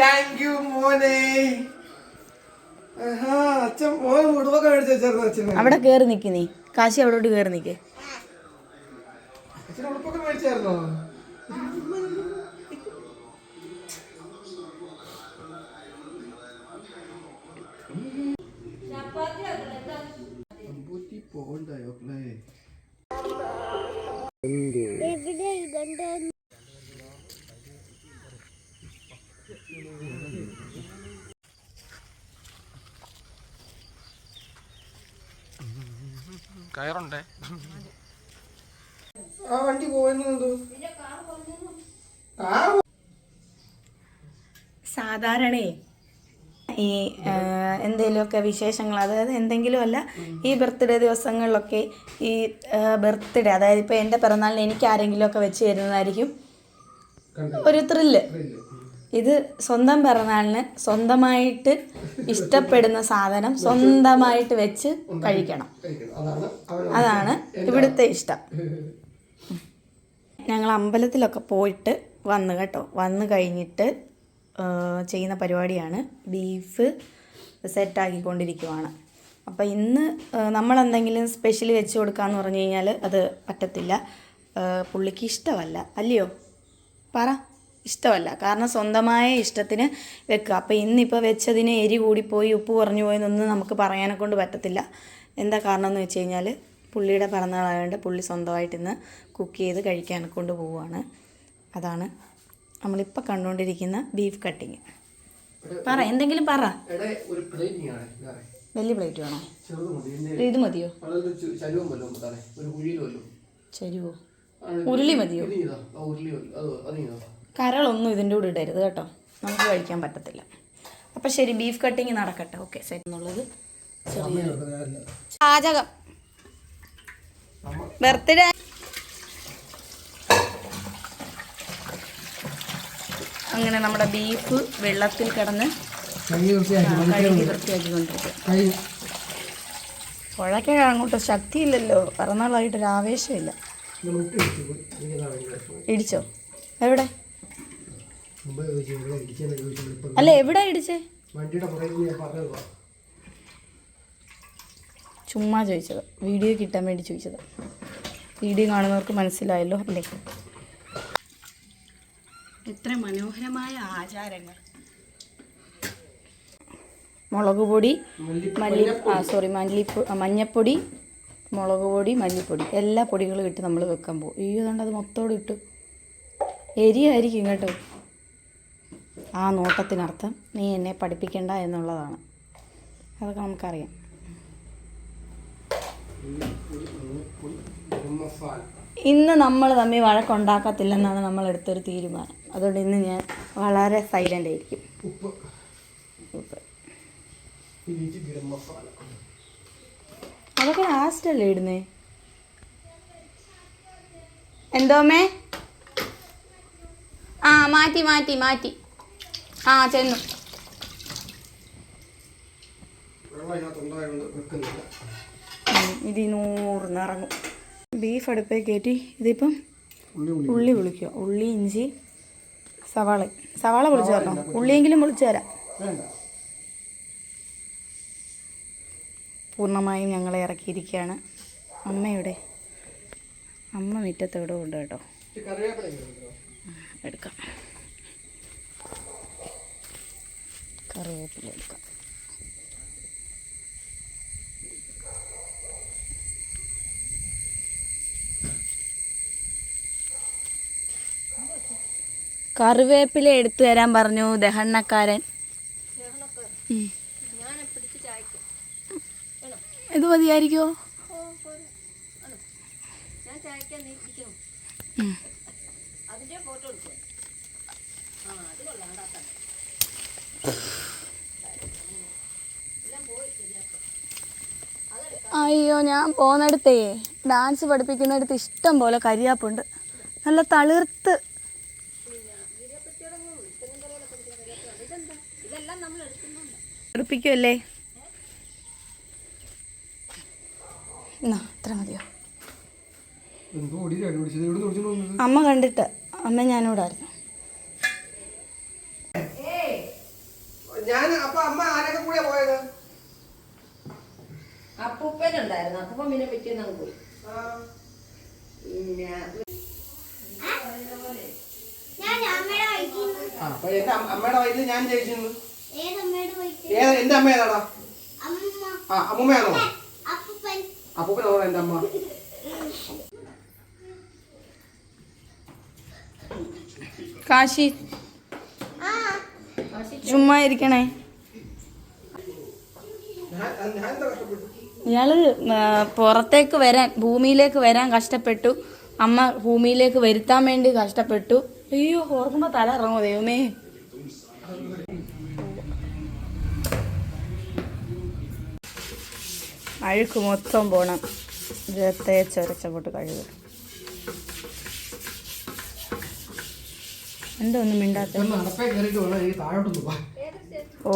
Thank you മോനെ. അച്ഛൻ മോൻ മുടുവൊക്കെ മേടിച്ചു വെച്ചായിരുന്നു അച്ഛന്. അവിടെ കയറി നിൽക്ക് നീ. കാശി അവിടോട്ട് കയറി നിൽക്ക് അച്ഛൻ ഉടുപ്പൊക്കെ മേടിച്ചായിരുന്നോ? പോകണ്ടായോ കയറുണ്ടേ? ആ വണ്ടി പോയെന്നു കാർ സാധാരണേ ഈ എന്തെങ്കിലുമൊക്കെ വിശേഷങ്ങൾ അതായത് എന്തെങ്കിലും അല്ല ഈ ബർത്ത്ഡേ ദിവസങ്ങളിലൊക്കെ ഈ ബർത്ത്ഡേ അതായത് ഇപ്പോൾ എന്റെ പിറന്നാളിന് എനിക്ക് ആരെങ്കിലുമൊക്കെ വെച്ച് തരുന്നതായിരിക്കും. ഒരു ത്രില്ല് ഇത് സ്വന്തം പിറന്നാളിന് സ്വന്തമായിട്ട് ഇഷ്ടപ്പെടുന്ന സാധനം സ്വന്തമായിട്ട് വെച്ച് കഴിക്കണം. അതാണ് ഇവിടുത്തെ ഇഷ്ടം. ഞങ്ങൾ അമ്പലത്തിലൊക്കെ പോയിട്ട് വന്ന് കേട്ടോ. വന്ന് കഴിഞ്ഞിട്ട് ചെയ്യുന്ന പരിപാടിയാണ്. ബീഫ് സെറ്റാക്കിക്കൊണ്ടിരിക്കുവാണ്. അപ്പോൾ ഇന്ന് നമ്മളെന്തെങ്കിലും സ്പെഷ്യൽ വെച്ച് കൊടുക്കാമെന്ന് പറഞ്ഞു കഴിഞ്ഞാൽ അത് പറ്റത്തില്ല. പുള്ളിക്ക് ഇഷ്ടമല്ല. അല്ലയോ? പറ. ഇഷ്ടമല്ല. കാരണം സ്വന്തമായ ഇഷ്ടത്തിന് വെക്കുക. അപ്പോൾ ഇന്നിപ്പോൾ വെച്ചതിന് എരി കൂടിപ്പോയി ഉപ്പ് കുറഞ്ഞു പോയെന്നൊന്നും നമുക്ക് പറയാനെ കൊണ്ട് പറ്റത്തില്ല. എന്താ കാരണം എന്ന് വെച്ച് കഴിഞ്ഞാൽ പുള്ളിയുടെ പിറന്നാളായതുകൊണ്ട് പുള്ളി സ്വന്തമായിട്ട് ഇന്ന് കുക്ക് ചെയ്ത് കഴിക്കാൻ കൊണ്ട് പോവുകയാണ് അതാണ് നമ്മളിപ്പോൾ കണ്ടുകൊണ്ടിരിക്കുന്ന ബീഫ് കട്ടിങ്. പറ എന്തെങ്കിലും പറ. വലിയ പ്ലേറ്റ് വേണോ? ഇത് മതിയോ? ചരുവം ഉരുളി മതിയോ? കരളൊന്നും ഇതിന്റെ കൂടെ ഇടരുത് കേട്ടോ. നമുക്ക് കഴിക്കാൻ പറ്റത്തില്ല. അപ്പം ശരി ബീഫ് കട്ടിങ് നടക്കട്ടെ. ഓക്കെ ശരി എന്നുള്ളത് ചെറിയ പാചകം. ബർത്ത്ഡേ അങ്ങനെ നമ്മുടെ ബീഫ് വെള്ളത്തിൽ കിടന്ന് പുഴക്കെ വൃത്തിയാക്കി കഴുകി വൃത്തിയാക്കിക്കൊണ്ടിരിക്കും കൈ. പുഴയ്ക്ക് അങ്ങോട്ട് ശക്തിയില്ലല്ലോ. പിറന്നാളായിട്ടൊരു ആവേശമില്ല. ഇടിച്ചോ? എവിടെ? അല്ല എവിടെ ഇടിച്ചേ? ചുമ്മാ ചോദിച്ചത്. വീഡിയോ കിട്ടാൻ വേണ്ടി ചോദിച്ചത്. വീഡിയോ കാണുന്നവർക്ക് മനസ്സിലായല്ലോ അല്ലേ? എത്ര മനോഹരമായ ആചാരങ്ങൾ. മുളക് പൊടി മല്ലി ആ സോറി മല്ലിപ്പൊടി മഞ്ഞപ്പൊടി മുളക് പൊടി മല്ലിപ്പൊടി. എല്ലാ പൊടികളും ഇട്ട് നമ്മൾ വെക്കാൻ പോകും. ഈ കണ്ട് അത് മൊത്തോടെ ഇട്ടു. എരിയായിരിക്കും കേട്ടോ. ആ നോട്ടത്തിനർത്ഥം നീ എന്നെ പഠിപ്പിക്കണ്ട എന്നുള്ളതാണ്. അതൊക്കെ നമുക്കറിയാം. ഇന്ന് നമ്മൾ തമ്മിൽ വഴക്കുണ്ടാക്കത്തില്ലെന്നാണ് നമ്മൾ എടുത്തൊരു തീരുമാനം. അതുകൊണ്ട് ഇന്ന് ഞാൻ വളരെ സൈലന്റ് ആയിരിക്കും. അതൊക്കെ ലാസ്റ്റല്ലേ ഇടുന്നേ? എന്തോമേ ആ മാറ്റി മാറ്റി മാറ്റി. ആ ചെന്നു. ഇത് നൂറിന് ഇറങ്ങും. ബീഫ് അടുപ്പേ കയറ്റി ഇതിപ്പം ഉള്ളി വിളിക്കുക ഉള്ളി ഇഞ്ചി സവാള. സവാള വിളിച്ചു തരണം? ഉള്ളിയെങ്കിലും വിളിച്ചു തരാം. പൂർണമായും ഞങ്ങളെ ഇറക്കിയിരിക്കുകയാണ്. അമ്മയുടെ അമ്മ മുറ്റത്തോടെ ഉണ്ട് കേട്ടോ. എടുക്കാം. കറിവേപ്പില എടുക്കാം. കറിവേപ്പില എടുത്തു തരാൻ പറഞ്ഞു ദഹണ്ണക്കാരൻ ഉം. ഇത് മതിയായിരിക്കോ ഉം. അയ്യോ ഞാൻ പോന്നിടത്തേ. ഡാൻസ് പഠിപ്പിക്കുന്നിടത്ത് ഇഷ്ടം പോലെ കരിയാപ്പുണ്ട്. നല്ല തളിർത്ത്. പഠിപ്പിക്കുമല്ലേ എന്നാ ഇത്ര മതിയോ? അമ്മ കണ്ടിട്ട്. അമ്മ ഞാനിവിടെ ആയിരുന്നു ഞാൻ അപ്പൊ അമ്മ ആരൊക്കെ കൂടെ പോയത്? അപ്പൂപ്പനുണ്ടായിരുന്നു. അപ്പൊ പിന്നെ പിറ്റേന്ന് അങ്ങ് പോയി. അപ്പൊ എന്റെ അമ്മ- അമ്മയുടെ വയറ്റിൽ ഞാൻ ജയിച്ചിരുന്നു ഏത് എന്റെ അമ്മ ഏതാടാ? ആ അമ്മൂമ്മയാണോ? അപ്പൂപ്പനാണോ എന്റെ അമ്മ? കാശി. ചുമ്മാ ഇരിക്കണേ. ഇയാൾ പുറത്തേക്ക് വരാൻ ഭൂമിയിലേക്ക് വരാൻ കഷ്ടപ്പെട്ടു. അമ്മ ഭൂമിയിലേക്ക് വരുത്താൻ വേണ്ടി കഷ്ടപ്പെട്ടു. അയ്യോ ഓർക്കുമ്പോ തല ഇറങ്ങോ ദൈവമേ. അഴുക്ക് മൊത്തം പോണം. ഇത് തേച്ചൊരച്ചങ്ങോട്ട് കഴുകുക എന്താ ഒന്നും മിണ്ടാത്ത ഓ.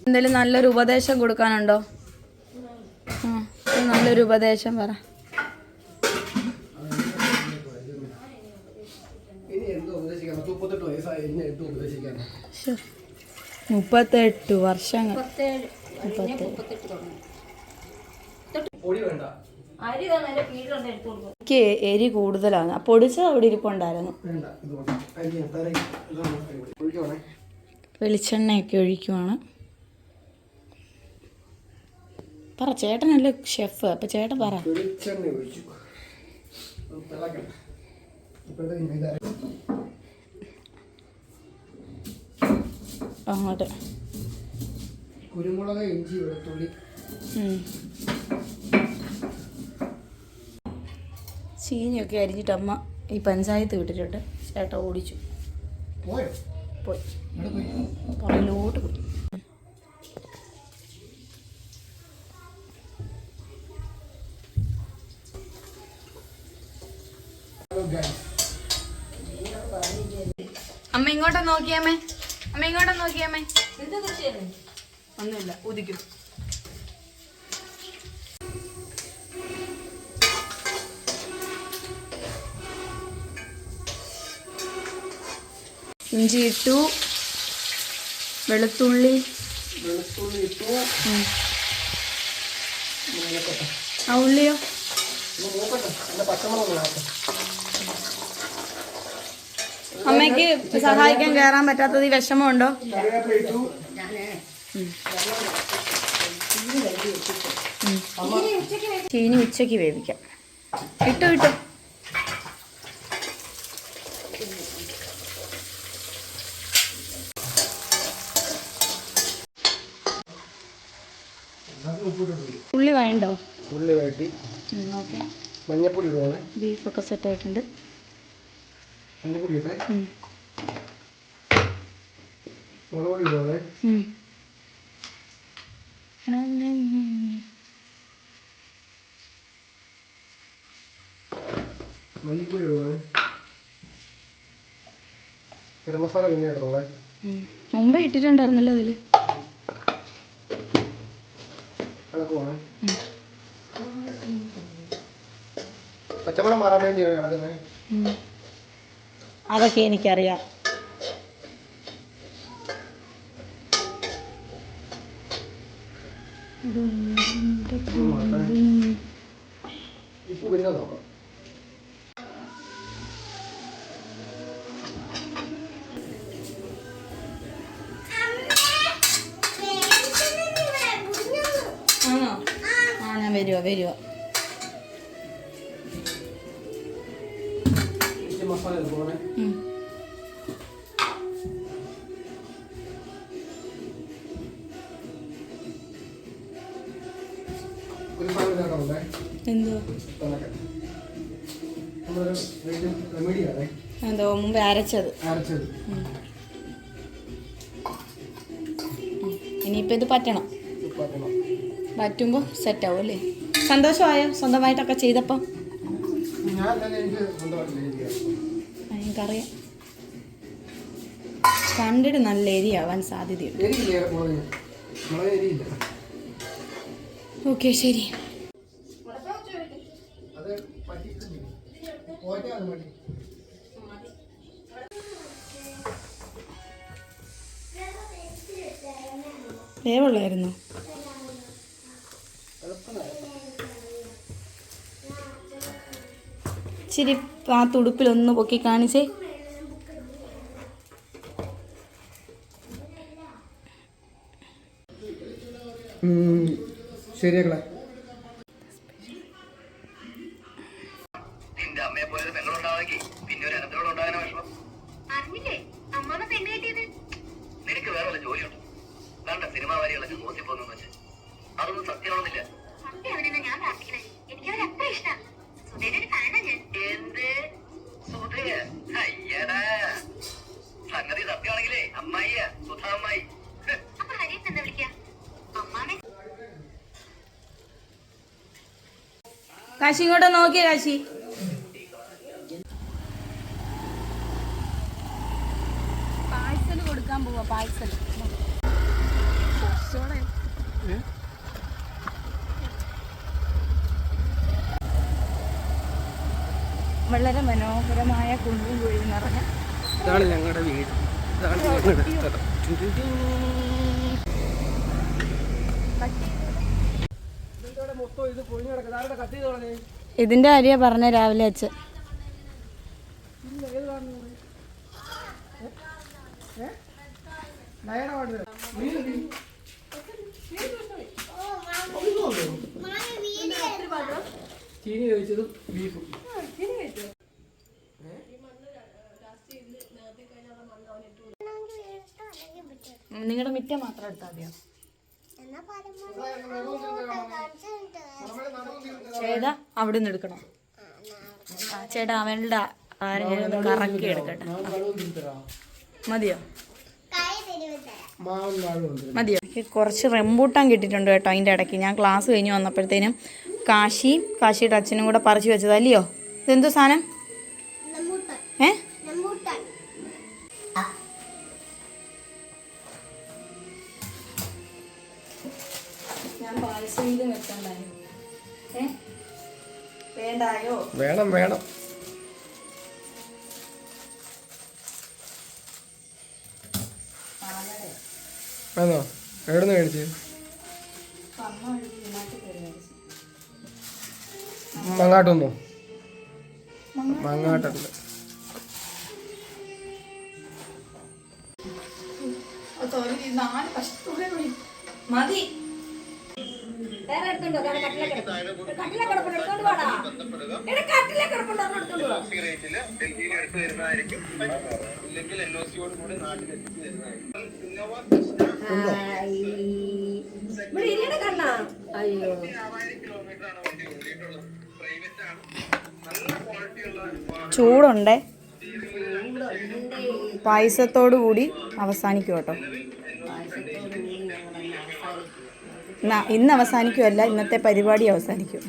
എന്തെങ്കിലും നല്ലൊരു ഉപദേശം കൊടുക്കാനുണ്ടോ? ആ നല്ലൊരു ഉപദേശം പറ. മുപ്പത്തെട്ട് വർഷങ്ങൾ. മുപ്പത്തെട്ട്. എനിക്ക് എരി കൂടുതലാണ്. ആ പൊടിച്ചത് അവിടെ ഇരിപ്പുണ്ടായിരുന്നു. വെളിച്ചെണ്ണയൊക്കെ ഒഴിക്കുവാണ്. പറ ചേട്ടനല്ലേ ഷെഫ് അപ്പൊ ചേട്ടൻ പറ. അങ്ങോട്ട്. കുരുമുളക് ഇഞ്ചി വെളുത്തുള്ളി. ചീനിയൊക്കെ അരിഞ്ഞിട്ട് അമ്മ ഈ പഞ്ചായത്ത് വിട്ടിട്ടുണ്ട്. ചേട്ടൻ ഓടിച്ചു. പോയോ? പുറകിലോട്ട് പോയി. അമ്മ ഇങ്ങോട്ട് നോക്കിയാമേ അമ്മ. ഇങ്ങോട്ട് നോക്കിയാമേ ഒന്നുമില്ല ഉദിക്കും ഇഞ്ചി ഇട്ടു. വെളുത്തുള്ളി. വെളുത്തുള്ളി ഇട്ടു. ആ ഉള്ളിയോ? അമ്മയ്ക്ക് സഹായിക്കാൻ കയറാൻ പറ്റാത്തത് ഈ വിഷമമുണ്ടോ? ചീനി ഉച്ചയ്ക്ക് വേവിക്കാം. ഇട്ടു ഇട്ടു അത് ഉപ്പിട്ടിട്ടുണ്ട് ഉള്ളി വേണ്ടോ ഉള്ളി വഴറ്റി ഓക്കെ. മഞ്ഞപ്പൊടി ഇടുവാണ്. ബീഫൊക്കെ സെറ്റ് ആയിട്ടുണ്ട് മഞ്ഞപ്പൊടി ഇട്ടേ. മുളക് പൊടി ഇടുവാണ്. മല്ലിപ്പൊടി ഇടുവാണ്. ഗരം മസാല പിന്നെ ഇടുവാണ് ഉം. മുമ്പേ ഇട്ടിട്ടുണ്ടായിരുന്നല്ലോ അതിൽ. ഇളക്കുവാണ് പച്ചമുളക് മാറാൻ വേണ്ടി ഇളക്കുന്നത് ഉം. അതൊക്കെ എനിക്കറിയാം. ഇപ്പൊ പിന്നെ നോക്കാം. സാധനം ഇതാക്കണേ എന്തോ മുമ്പ് അരച്ചത്. ഇനിയിപ്പോ ഇത് പറ്റണം. പറ്റുമ്പോൾ സെറ്റാവും അല്ലേ സന്തോഷമായോ? സ്വന്തമായിട്ടൊക്കെ ചെയ്തപ്പോൾ എനിക്കറിയാം. കണ്ടിട്ട് നല്ല എരിയാവാൻ ആവാൻ സാധ്യതയുണ്ട്. ഓക്കെ ശരി. ഏവുള്ളായിരുന്നു ഇച്ചിരി ആ തുടുപ്പിലൊന്ന് പൊക്കി കാണിച്ചേ. ശരിയാക്കളെ കെട്ടിയത്? നിനക്ക് വേറെ ജോലിയുണ്ട്? വേണ്ട സിനിമ വരികളൊക്കെ മോസിപ്പോന്നു വെച്ച്. അതൊന്നും സത്യമാണെന്നില്ല സത്യം അവനെന്നാ ഞാൻ പ്രാർത്ഥിക്കണേ? എനിക്ക് അവരെ സംഗതി സത്യമാണെങ്കിലേ അമ്മായിയ സുധാ അമ്മായി ഹ്, അപ്പൊ ഹരീസ് എന്താ വിളിക്കുക അമ്മാമെ. കാശി ഇങ്ങോട്ട് നോക്കിയേ കാശി. പാഴ്സൽ കൊടുക്കാൻ പോവാ പാഴ്സൽ വളരെ മനോഹരമായ കുണ്ടും കുഴി നിറഞ്ഞ ഇതാണ് ഞങ്ങളുടെ വീട്. ഇതാണ് ഞങ്ങളുടെ സ്ഥലം. ഇതിന്റെ കാര്യ പറഞ്ഞ രാവിലെ അച്ഛൻ. ചീനി കഴിച്ചതും ബീഫും. നിങ്ങളുടെ മിറ്റ മാത്രം എടുത്താൽ മതിയോ? ചേട്ടാ അവിടെ നിന്ന് എടുക്കണം? ചേട്ടാ അവളുടെ കറക്കി എടുക്കട്ടെ. മതിയോ? മതിയോ? കുറച്ച് റെമ്പൂട്ടാൻ കിട്ടിയിട്ടുണ്ട് കേട്ടോ അതിന്റെ ഇടയ്ക്ക്. ഞാൻ ക്ലാസ് കഴിഞ്ഞ് വന്നപ്പോഴത്തേനും കാശി കാശിയുടെ അച്ഛനും കൂടെ പറിച്ചു വെച്ചതല്ലയോ ഇതെന്തോ സാധനം? ഏ? വേണം വേണം. ആണോ? എവിടെ നിന്ന് മേടിച്ച്. മങ്ങാട്ടൊന്നോ മങ്ങാട്ടുണ്ട് മതി. വേറെ എടുത്തോണ്ടോ കട്ടിലെ കിടപ്പ് കട്ടിലെ കിടപ്പുണ്ട് എടുത്തോണ്ട് പോടാ എടാ കട്ടിലെ കിടപ്പുണ്ട് അതൊന്ന് എടുത്തോണ്ട് പോടാ സിഗരറ്റിൽ ഡൽഹിയിൽ എടുത്തു വരുന്നതായിരിക്കും. ഇല്ലെങ്കിൽ എൻ ഒ സിയോട് കൂടി നാട്ടിൽ എത്തിച്ചു തരുന്നതായിരിക്കും ഇന്നോവ ഇവിടെ ഇരിയുടെ കണ്ണാ. അയ്യോ കിലോമീറ്റർ ആണ് വണ്ടി ഓടിയിട്ടുള്ളത്. പ്രൈവറ്റ് ആണ്. ചൂടുണ്ടേ. പായസത്തോടു കൂടി അവസാനിക്കും കേട്ടോ. ഇന്ന് അവസാനിക്കുമല്ല ഇന്നത്തെ പരിപാടി അവസാനിക്കും.